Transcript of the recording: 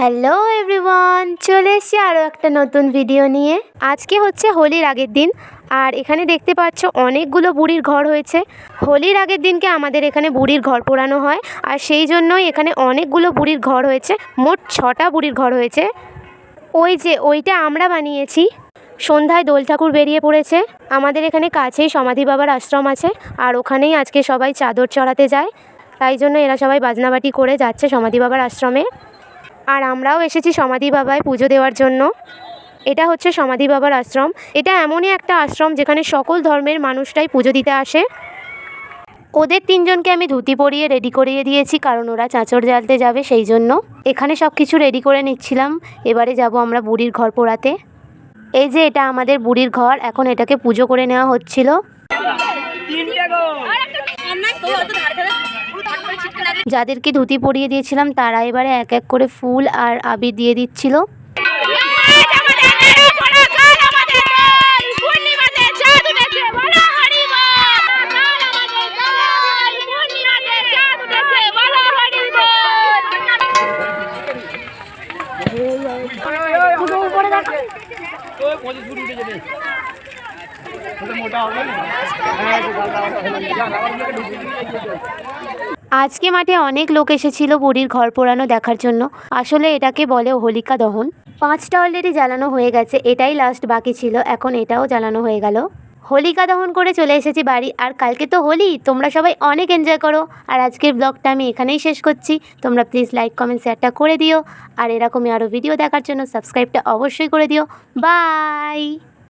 Hello everyone চলে এসেছি আরও একটা নতুন ভিডিও নিয়ে। আজকে হচ্ছে হোলির আগের দিন। আর এখানে দেখতে পাচ্ছ অনেকগুলো বুড়ির ঘর হয়েছে। হোলির আগের দিনকে আমাদের এখানে বুড়ির ঘর পোড়ানো হয়। আর সেই জন্যই এখানে অনেকগুলো বুড়ির ঘর হয়েছে। মোট ছটা বুড়ির ঘর হয়েছে। ওই যে, ওইটা আমরা বানিয়েছি। সন্ধ্যায় দোল ঠাকুর বেরিয়ে পড়েছে। আমাদের এখানে কাছেই সমাধি বাবার আশ্রম আছে। আর ওখানেই আজকে সবাই চাদর চড়াতে যায়। তাই জন্য এরা সবাই বাজনাবাটি করে যাচ্ছে সমাধি বাবার আশ্রমে। আর আমরাও এসেছি সমাধি বাবায় পুজো দেওয়ার জন্য। এটা হচ্ছে সমাধি বাবার আশ্রম। এটা এমনই একটা আশ্রম যেখানে সকল ধর্মের মানুষরাই পুজো দিতে আসে। ওদের তিনজনকে আমি ধুতি পরিয়ে রেডি করিয়ে দিয়েছি কারণ ওরা চাঁচর জ্বালতে যাবে সেই জন্য। এখানে সব কিছু রেডি করে নিচ্ছিলাম। এবারে যাব আমরা বুড়ির ঘর পোড়াতে। এই যে এটা আমাদের বুড়ির ঘর এখন এটাকে পুজো করে নেওয়া হচ্ছিল। যাদেরকে ধুতি পরিয়ে দিয়েছিলাম তারা এবারে এক এক করে ফুল আর আবির দিয়ে দিচ্ছিল। আজকে মাঠে অনেক লোক এসেছিল বুড়ির ঘর পোড়ানো দেখার জন্য। আসলে এটাকে বলে হোলিকা দহন। পাঁচটা অলরেডি জ্বালানো হয়ে গেছে, এটাই লাস্ট বাকি ছিল, এখন এটাও জ্বালানো হয়ে গেল। হোলিকা দহন করে চলে এসেছি বাড়ি, আর কালকে তো হোলি, তোমরা সবাই অনেক এনজয় করো। আর আজকের ব্লগটা আমি এখানেই শেষ করছি, তোমরা প্লিজ লাইক কমেন্ট শেয়ারটা করে দিও। আর এরকমই আরও ভিডিও দেখার জন্য সাবস্ক্রাইবটা অবশ্যই করে দিও। বাই